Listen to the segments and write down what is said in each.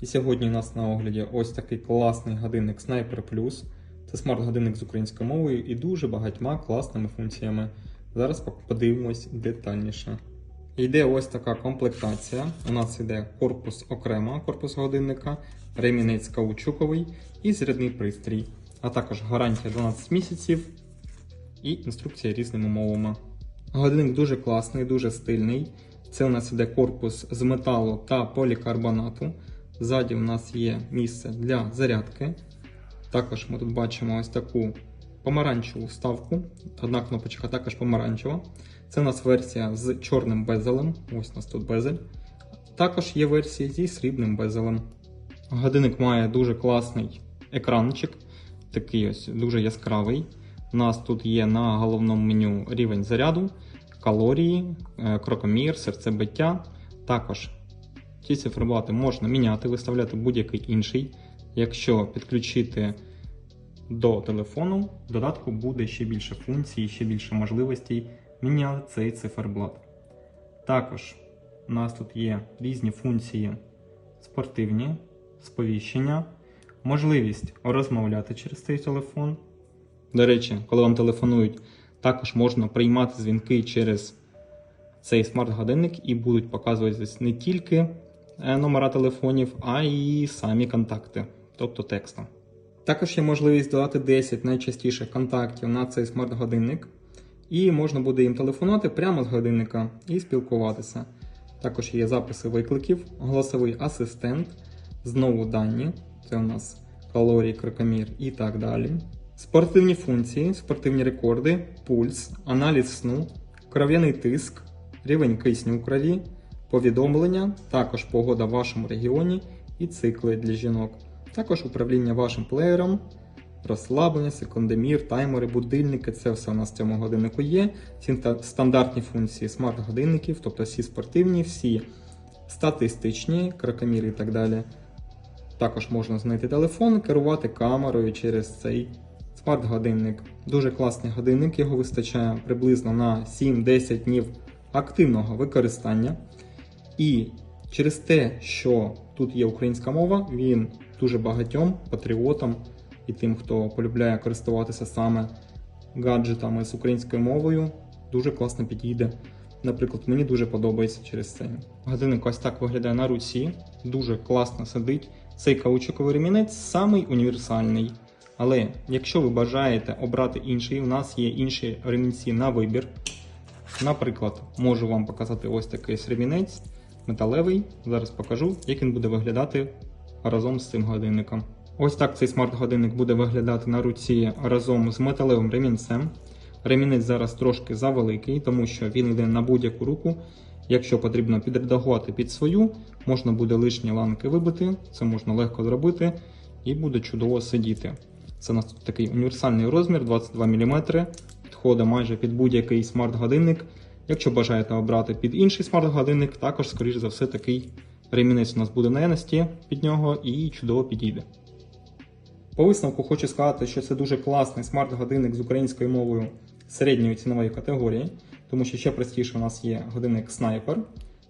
І сьогодні у нас на огляді ось такий класний годинник Sniper Plus. Це смарт-годинник з українською мовою і дуже багатьма класними функціями. Зараз подивимось детальніше. Йде ось така комплектація. У нас йде корпус окремо, корпус годинника, ремінець каучуковий і зарядний пристрій, а також гарантія 12 місяців і інструкція різними мовами. Годинник дуже класний, дуже стильний. Це у нас іде корпус з металу та полікарбонату. Ззаді у нас є місце для зарядки. Також ми тут бачимо ось таку помаранчеву вставку. Одна кнопочка також помаранчева. Це у нас версія з чорним безелем. Ось у нас тут безель. Також є версія зі срібним безелем. Годинник має дуже класний екранчик, такий ось дуже яскравий. У нас тут є на головному меню рівень заряду, калорії, е, крокомір, серцебиття. Також ці циферблати можна міняти, виставляти будь-який інший. Якщо підключити до телефону, в додатку буде ще більше функцій, ще більше можливостей міняти цей циферблат. Також у нас тут є різні функції спортивні, сповіщення, можливість розмовляти через цей телефон. До речі, коли вам телефонують, також можна приймати дзвінки через цей смарт-годинник і будуть показуватись не тільки номера телефонів, а й самі контакти, тобто текстом. Також є можливість додати 10 найчастіших контактів на цей смарт-годинник, і можна буде їм телефонувати прямо з годинника і спілкуватися. Також є записи викликів, голосовий асистент, знову дані, це у нас калорії, крокомір і так далі. Спортивні функції, спортивні рекорди, пульс, аналіз сну, кров'яний тиск, рівень кисню у крові, повідомлення, також погода в вашому регіоні і цикли для жінок. Також управління вашим плеєром, розслаблення, секундомір, таймери, будильники це все у нас в цьому годиннику є. Ці стандартні функції смарт-годинників, тобто всі спортивні, всі статистичні, крокоміри і так далі. Також можна знайти телефон, керувати камерою через цей смарт-годинник. Дуже класний годинник, його вистачає приблизно на 7-10 днів активного використання. І через те, що тут є українська мова, він дуже багатьом патріотам і тим, хто полюбляє користуватися саме гаджетами з українською мовою, дуже класно підійде. Наприклад, мені дуже подобається через це. Годинник ось так виглядає на руці, дуже класно сидить. Цей каучуковий ремінець самий універсальний. Але якщо ви бажаєте обрати інший, у нас є інші ремінці на вибір. Наприклад, можу вам показати ось такий ремінець металевий. Зараз покажу, як він буде виглядати разом з цим годинником. Ось так цей смарт-годинник буде виглядати на руці разом з металевим ремінцем. Ремінець зараз трошки завеликий, тому що він йде на будь-яку руку. Якщо потрібно підредагувати під свою, можна буде лишні ланки вибити, це можна легко зробити і буде чудово сидіти. Це у нас такий універсальний розмір 22 мм, підходить майже під будь-який смарт-годинник. Якщо бажаєте обрати під інший смарт-годинник, також, скоріш за все, такий ремінець у нас буде наявності під нього і чудово підійде. По висновку хочу сказати, що це дуже класний смарт-годинник з українською мовою середньої цінової категорії, тому що ще простіше у нас є годинник Sniper,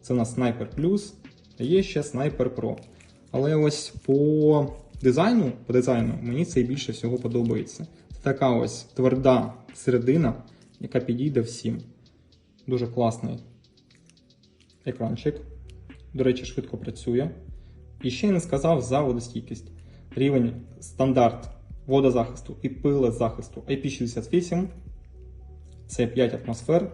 це у нас Sniper Plus, а є ще Sniper Pro. Але ось по дизайну, по дизайну мені цей більше всього подобається. Це така ось тверда середина, яка підійде всім. Дуже класний екранчик. До речі, швидко працює. І ще не сказав за водостійкість. Рівень стандарт водозахисту і пилезахисту IP68 це 5 атмосфер.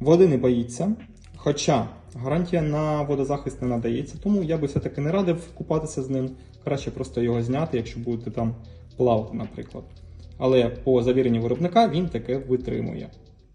Води не боїться. Хоча гарантія на водозахист не надається, тому я би все-таки не радив купатися з ним. Краще просто його зняти, якщо будете там плавати, наприклад. Але по завіренню виробника він таке витримує.